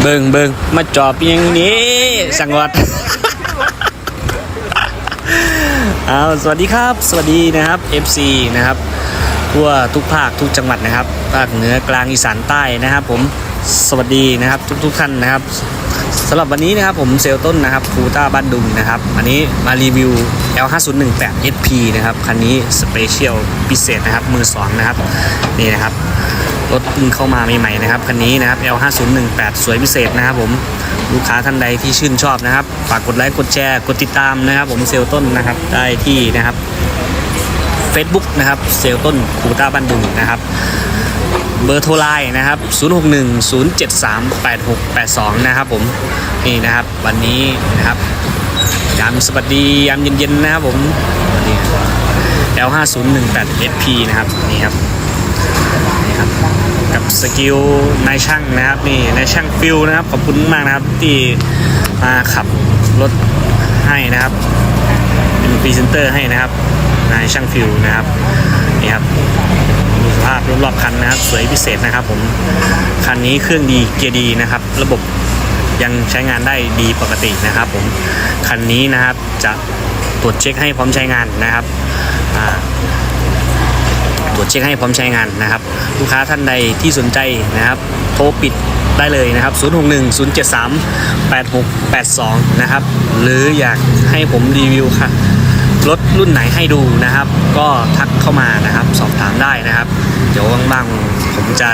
เบิงเบิงมาจอบอย่างนี้สังวัดเอาสวัสดีครับ สวัสดีนะครับ FC นะครับทั่วทุกภาคทุกจังหวัดนะครับภาคเหนือกลางอีสานใต้นะครับ ผมสวัสดีนะครับทุกทุกๆท่านนะครับ สำหรับวันนี้นะครับผมเซลต้นนะครับฟูต้าบ้านดุงนะครับ อันนี้มารีวิว L5018 SP นะครับ คันนี้สเปเชียลพิเศษนะครับ มือสองนะครับ นี่นะครับรถเพิ่งเข้ามาใหม่ๆนะครับ คันนี้นะครับ L5018 สวยพิเศษนะครับผมลูกค้าท่านใดที่ชื่นชอบนะครับฝากกดไลค์กดแชร์กดติดตามนะครับ ผมเซลต้นนะครับได้ที่นะครับ Facebook นะครับเซลต้นคูต้าบันดุงนะครับ เบอร์โทรไลน์นะครับ 0610738682 นะครับผม นี่นะครับวันนี้นะครับยามสวัสดียามเย็นๆนะครับผมนี่ L5018 SP นะครับนี่ครับนี่ครับ กับสกิลนายช่างนะครับนี่นายช่างฟิลนะครับขอบคุณมากนะครับที่มาขับรถให้นะครับเป็นพรีเซนเตอร์ให้นะครับนายช่างฟิลนะครับนี่ครับ รอบคันนะครับ สวยพิเศษนะครับผม คันนี้เครื่องดีเกียร์ดีนะครับ ระบบยังใช้งานได้ดีปกตินะครับผม คันนี้นะครับจะตรวจเช็คให้พร้อมใช้งานนะครับตรวจเช็คให้พร้อมใช้งานนะครับ ลูกค้าท่านใดที่สนใจนะครับ โทรปิดได้เลยนะครับ 061 073 8682 นะครับ หรืออยากให้ผมรีวิวค่ะรถรุ่นไหนให้ดูนะครับ ก็ทักเข้ามานะครับ สอบถามได้นะครับ เดี๋ยวว่างๆผมจะ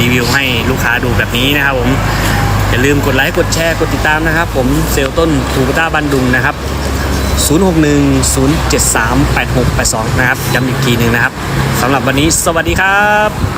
รีวิวให้ลูกค้าดูแบบนี้นะครับผมอย่าลืมกดไลค์กดแชร์กดติดตามนะครับ ผมเซลต้นทูกต้าบันดุงนะครับ 0610738682 นะครับย้ำอีกทีหนึ่งนะครับสำหรับวันนี้สวัสดีครับ